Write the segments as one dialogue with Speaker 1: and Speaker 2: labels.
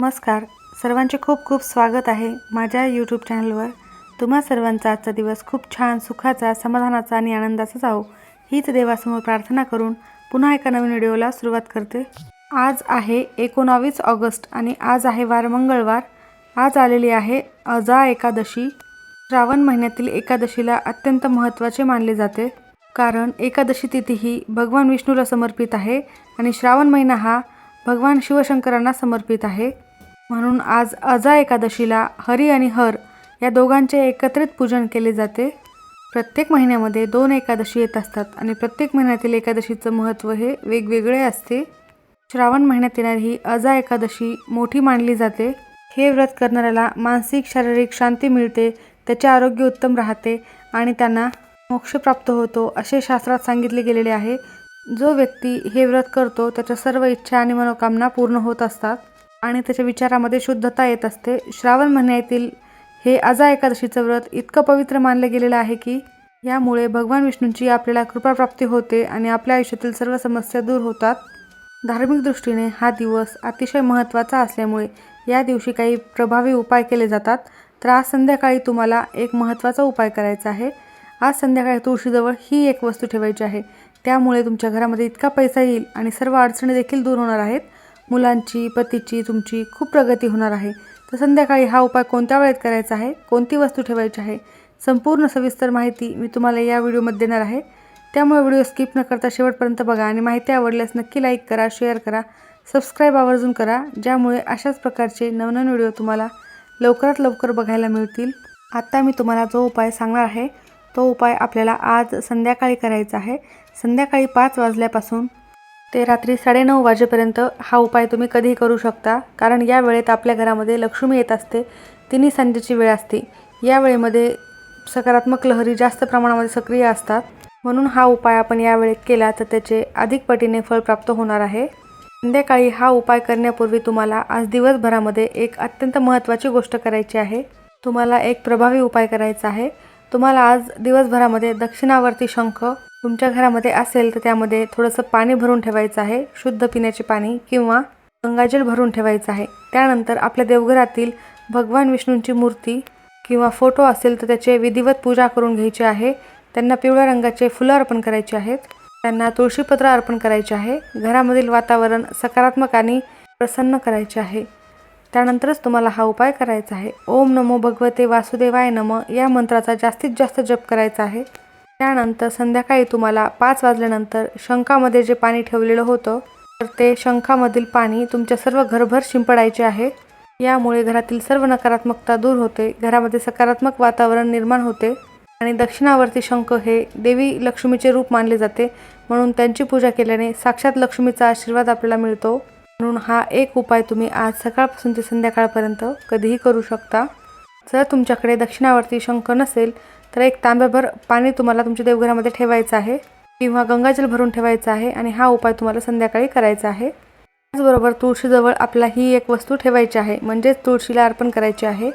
Speaker 1: नमस्कार. सर्वांचे खूप खूप स्वागत आहे माझ्या यूट्यूब चॅनलवर तुम्हा सर्वांचा आजचा दिवस खूप छान सुखाचा समाधानाचा आणि आनंदाचा जावो हीच देवासमोर प्रार्थना करून पुन्हा एका नवीन व्हिडिओला सुरुवात करते. आज आहे एकोणावीस ऑगस्ट आणि आज आहे वार मंगळवार. आज आलेली आहे अजा एकादशी. श्रावण महिन्यातील एकादशीला अत्यंत महत्त्वाचे मानले जाते. कारण एकादशी तिथी ही भगवान विष्णूला समर्पित आहे आणि श्रावण महिना हा भगवान शिवशंकरांना समर्पित आहे. म्हणून आज अजा एकादशीला हरी आणि हर या दोघांचे एकत्रित पूजन केले जाते. प्रत्येक महिन्यामध्ये दोन एकादशी येत असतात आणि प्रत्येक महिन्यातील एकादशीचं महत्त्व हे वेगवेगळे असते. श्रावण महिन्यात येणारी ही अजा एकादशी मोठी मानली जाते. हे व्रत करणाऱ्याला मानसिक शारीरिक शांती मिळते त्याचे आरोग्य उत्तम राहते आणि त्यांना मोक्ष प्राप्त होतो असे शास्त्रात सांगितले गेलेले आहे. जो व्यक्ती हे व्रत करतो त्याच्या सर्व इच्छा आणि मनोकामना पूर्ण होत असतात. आणि त्याच्या विचारामध्ये शुद्धता येत असते. श्रावण महिन्यातील हे अजा एकादशीचं व्रत इतकं पवित्र मानलं गेलेलं आहे की यामुळे भगवान विष्णूंची आपल्याला कृपाप्राप्ती होते आणि आपल्या आयुष्यातील सर्व समस्या दूर होतात. धार्मिक दृष्टीने हा दिवस अतिशय महत्त्वाचा असल्यामुळे या दिवशी काही प्रभावी उपाय केले जातात. तर आज संध्याकाळी तुम्हाला एक महत्त्वाचा उपाय करायचा आहे. आज संध्याकाळी तुळशीजवळ ही एक वस्तू ठेवायची आहे. त्यामुळे तुमच्या घरामध्ये इतका पैसा येईल आणि सर्व अडचणी देखील दूर होणार आहेत. मुलांची पतीची तुमची खूप प्रगती होणार आहे. तर संध्याकाळी हा उपाय कोणत्या वेळेत करायचा आहे? कोणती वस्तू ठेवायची आहे? संपूर्ण सविस्तर माहिती मी तुम्हाला या व्हिडिओमध्ये देणार आहे. त्यामुळे व्हिडिओ स्किप न करता शेवटपर्यंत बघा आणि माहिती आवडल्यास नक्की लाईक करा शेअर करा सबस्क्राईब आवर्जून करा ज्यामुळे अशाच प्रकारचे नवनवीन व्हिडिओ तुम्हाला लवकरात लवकर बघायला मिळतील. आत्ता मी तुम्हाला जो उपाय सांगणार आहे तो उपाय आपल्याला आज संध्याकाळी करायचा आहे. संध्याकाळी पाच वाजल्यापासून ते रात्री साडेनऊ वाजेपर्यंत हा उपाय तुम्ही कधीही करू शकता. कारण या वेळेत आपल्या घरामध्ये लक्ष्मी येत असते. तिन्ही संध्याची वेळ असते. या वेळेमध्ये सकारात्मक लहरी जास्त प्रमाणामध्ये सक्रिय असतात. म्हणून हा उपाय आपण या वेळेत केला तर त्याचे अधिक पटीने फळ प्राप्त होणार आहे. संध्याकाळी हा उपाय करण्यापूर्वी तुम्हाला आज दिवसभरामध्ये एक अत्यंत महत्त्वाची गोष्ट करायची आहे. तुम्हाला एक प्रभावी उपाय करायचा आहे. तुम्हाला आज दिवसभरामध्ये दक्षिणावर्ती शंख तुमच्या घरामध्ये असेल तर त्यामध्ये थोडंसं पाणी भरून ठेवायचं आहे शुद्ध पिण्याचे पाणी किंवा गंगाजल भरून ठेवायचं आहे. त्यानंतर आपल्या देवघरातील भगवान विष्णूंची मूर्ती किंवा फोटो असेल तर त्याचे विधिवत पूजा करून घ्यायची आहे. त्यांना पिवळ्या रंगाचे फुलं अर्पण करायचे आहेत. त्यांना तुळशीपत्र अर्पण करायचे आहे. घरामधील वातावरण सकारात्मक आणि प्रसन्न करायचे आहे. त्यानंतरच तुम्हाला हा उपाय करायचा आहे. ओम नमो भगवते वासुदेवाय नम या मंत्राचा जास्तीत जास्त जप करायचा आहे. त्यानंतर संध्याकाळी तुम्हाला पाच वाजल्यानंतर शंखामध्ये जे पाणी ठेवलेलं होतं तर ते शंखामधील पाणी तुमच्या सर्व घरभर शिंपडायचे आहे. यामुळे घरातील सर्व नकारात्मकता दूर होते घरामध्ये सकारात्मक वातावरण निर्माण होते आणि दक्षिणावर्ती शंख हे देवी लक्ष्मीचे रूप मानले जाते. म्हणून त्यांची पूजा केल्याने साक्षात लक्ष्मीचा आशीर्वाद आपल्याला मिळतो. म्हणून हा एक उपाय तुम्ही आज सकाळपासून ते संध्याकाळपर्यंत कधीही करू शकता. जर तुमच्याकडे दक्षिणावर्ती शंख नसेल तर एक तांब्याभर पाणी तुम्हाला तुमच्या देवघरामध्ये ठेवायचं आहे किंवा गंगाजल भरून ठेवायचं आहे आणि हा उपाय तुम्हाला संध्याकाळी करायचा आहे. त्याचबरोबर तुळशीजवळ आपला ही एक वस्तू ठेवायची आहे म्हणजेच तुळशीला अर्पण करायची आहे.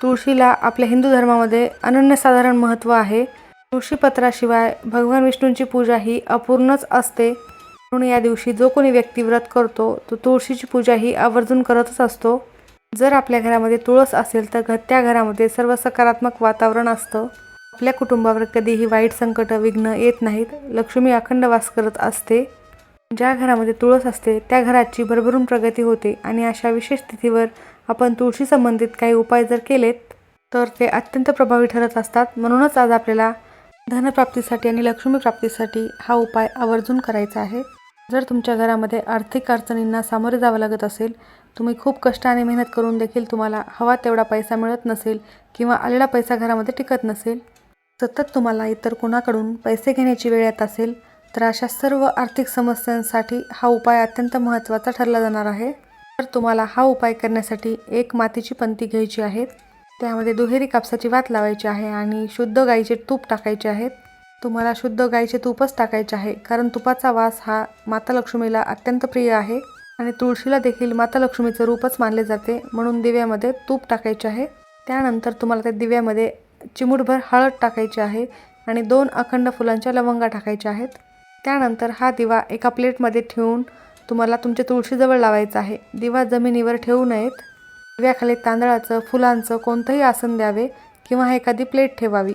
Speaker 1: तुळशीला आपल्या हिंदू धर्मामध्ये अनन्यसाधारण महत्त्व आहे. तुळशीपत्राशिवाय भगवान विष्णूंची पूजा ही अपूर्णच असते. म्हणून या दिवशी जो कोणी व्यक्ती व्रत करतो तो तुळशीची पूजा ही आवर्जून करतच असतो. जर आपल्या घरामध्ये तुळस असेल तर घ त्या घरामध्ये सर्व सकारात्मक वातावरण असतं. आपल्या कुटुंबावर कधीही वाईट संकट विघ्न येत नाहीत. लक्ष्मी अखंड वास करत असते. ज्या घरामध्ये तुळस असते त्या घराची भरभरून प्रगती होते आणि अशा विशेष स्थितीवर आपण तुळशी संबंधित काही उपाय जर केलेत तर ते अत्यंत प्रभावी ठरत असतात. म्हणूनच आज आपल्याला धनप्राप्तीसाठी आणि लक्ष्मी प्राप्तीसाठी हा उपाय आवर्जून करायचा आहे. जर तुमच्या घरामध्ये आर्थिक अडचणींना सामोरे जावं लागत असेल तुम्ही खूप कष्टाने मेहनत करून देखील तुम्हाला हवा तेवढा पैसा मिळत नसेल किंवा आलेला पैसा घरामध्ये टिकत नसेल सतत तुम्हाला इतर कोणाकडून पैसे घेण्याची वेळ येत असेल तर अशा सर्व आर्थिक समस्यांसाठी हा उपाय अत्यंत महत्त्वाचा ठरला जाणार आहे. तर तुम्हाला हा उपाय करण्यासाठी एक मातीची पंती घ्यायची आहे त्यामध्ये दुहेरी कापसाची वात लावायची आहे आणि शुद्ध गाईचे तूप टाकायचे आहेत. तुम्हाला शुद्ध गाईचे तूपच टाकायचे आहे कारण तुपाचा वास हा माता लक्ष्मीला अत्यंत प्रिय आहे आणि तुळशीला देखील माता लक्ष्मीचं रूपच मानले जाते म्हणून दिव्यामध्ये तूप टाकायचे आहे. त्यानंतर तुम्हाला त्या दिव्यामध्ये चिमूटभर हळद टाकायची आहे आणि दोन अखंड फुलांच्या लवंगा टाकायच्या आहेत. त्यानंतर हा दिवा एका प्लेटमध्ये ठेवून तुम्हाला तुमच्या तुळशीजवळ लावायचा आहे. दिवा जमिनीवर ठेवू नयेत. दिव्याखाली तांदळाचं फुलांचं कोणतंही आसन द्यावे किंवा एखादी प्लेट ठेवावी.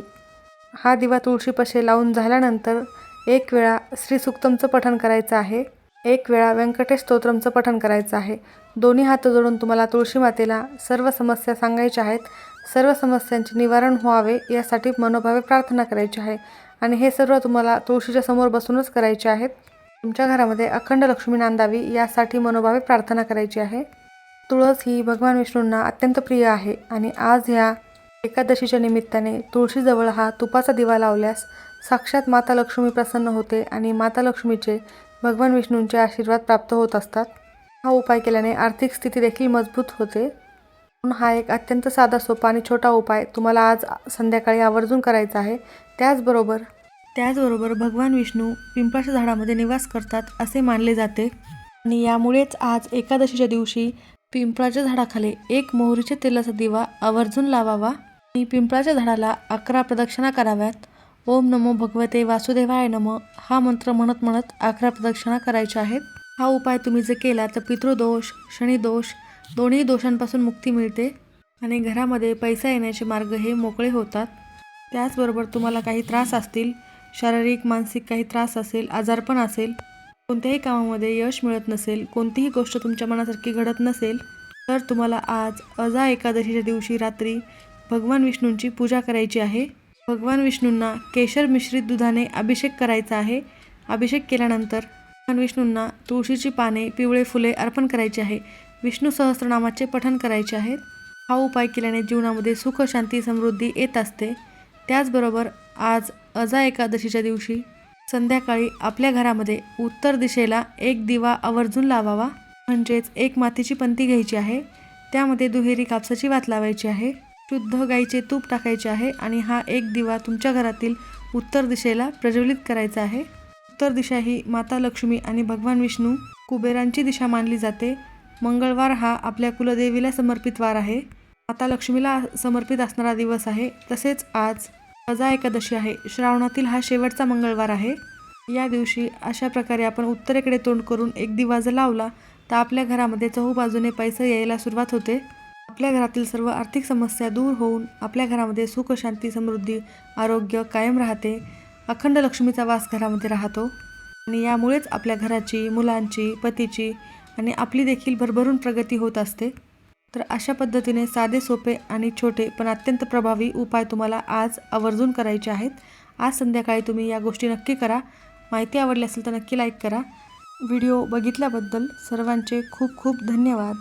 Speaker 1: हा दिवा तुळशीपाशी लावून झाल्यानंतर एक वेळा श्रीसुक्तमचं पठण करायचं आहे. एक वेळा व्यंकटेश स्तोत्रमचं पठण करायचं आहे. दोन्ही हात जोडून तुम्हाला तुळशी मातेला सर्व समस्या सांगायच्या आहेत. सर्व समस्यांचे निवारण व्हावे यासाठी मनोभावे प्रार्थना करायची आहे. आणि हे सर्व तुम्हाला तुळशीच्या समोर बसूनच करायचे आहेत. तुमच्या घरामध्ये अखंड लक्ष्मी नांदावी यासाठी मनोभावे प्रार्थना करायची आहे. तुळस ही भगवान विष्णूंना अत्यंत प्रिय आहे आणि आज ह्या एकादशीच्या निमित्ताने तुळशीजवळ हा तुपाचा दिवा लावल्यास साक्षात माता लक्ष्मी प्रसन्न होते आणि माता लक्ष्मीचे भगवान विष्णूंचे आशीर्वाद प्राप्त होत असतात. हा उपाय केल्याने आर्थिक स्थिती देखील मजबूत होते. म्हणून हा एक अत्यंत साधा सोपा आणि छोटा उपाय तुम्हाला आज संध्याकाळी आवर्जून करायचा आहे. त्याचबरोबर त्याचबरोबर भगवान विष्णू पिंपळाच्या झाडामध्ये निवास करतात असे मानले जाते. आणि यामुळेच आज एकादशीच्या दिवशी पिंपळाच्या झाडाखाली एक मोहरीच्या तेलाचा दिवा आवर्जून लावावा. मी पिंपळाच्या झाडाला अकरा प्रदक्षिणा कराव्यात. ओम नमो भगवते वासुदेवाय नम. हा मंत्र म्हणत म्हणत अकरा प्रदक्षिणा करायच्या आहेत. हा उपाय तुम्ही जर केला तर पितृदोष शनिदोष दोन्ही दोषांपासून मुक्ती मिळते आणि घरामध्ये पैसा येण्याचे मार्ग हे मोकळे होतात. त्याचबरोबर तुम्हाला काही त्रास असतील शारीरिक मानसिक काही त्रास असेल आजारपण असेल कोणत्याही कामामध्ये यश मिळत नसेल कोणतीही गोष्ट तुमच्या मनासारखी घडत नसेल तर तुम्हाला आज अजा एकादशीच्या दिवशी रात्री भगवान विष्णूंची पूजा करायची आहे. भगवान विष्णूंना केशर मिश्रित दुधाने अभिषेक करायचा आहे. अभिषेक केल्यानंतर भगवान विष्णूंना तुळशीची पाने पिवळे फुले अर्पण करायची आहे. विष्णू सहस्रनामाचे पठण करायचे आहेत हा उपाय केल्याने जीवनामध्ये सुख शांती समृद्धी येत असते. त्याचबरोबर आज अजा एकादशीच्या दिवशी संध्याकाळी आपल्या घरामध्ये उत्तर दिशेला एक दिवा आवर्जून लावावा. म्हणजेच एक मातीची पंती घ्यायची आहे. त्यामध्ये दुहेरी कापसाची वात लावायची आहे. शुद्ध गाईचे तूप टाकायचे आहे आणि हा एक दिवा तुमच्या घरातील उत्तर दिशेला प्रज्वलित करायचा आहे. उत्तर दिशा ही माता लक्ष्मी आणि भगवान विष्णू कुबेरांची दिशा मानली जाते. मंगळवार हा आपल्या कुलदेवीला समर्पित वार आहे. माता लक्ष्मीला समर्पित असणारा दिवस आहे. तसेच आज अजा एकादशी आहे. श्रावणातील हा शेवटचा मंगळवार आहे. या दिवशी अशा प्रकारे आपण उत्तरेकडे तोंड करून एक दिवा जर लावला तर आपल्या घरामध्ये चहूबाजूने पैसा यायला सुरुवात होते. आपल्या घरातील सर्व आर्थिक समस्या दूर होऊन आपल्या घरामध्ये सुख शांती समृद्धी आरोग्य कायम राहते अखंड लक्ष्मीचा वास घरामध्ये राहतो. आणि यामुळेच आपल्या घराची मुलांची पतीची आणि आपली देखील भरभरून प्रगती होत असते. तर अशा पद्धतीने साधे सोपे आणि छोटे पण अत्यंत प्रभावी उपाय तुम्हाला आज आवर्जून करायचे आहेत. आज संध्याकाळी तुम्ही या गोष्टी नक्की करा. माहिती आवडली असेल तर नक्की लाईक करा. व्हिडिओ बघितल्याबद्दल सर्वांचे खूप खूप धन्यवाद.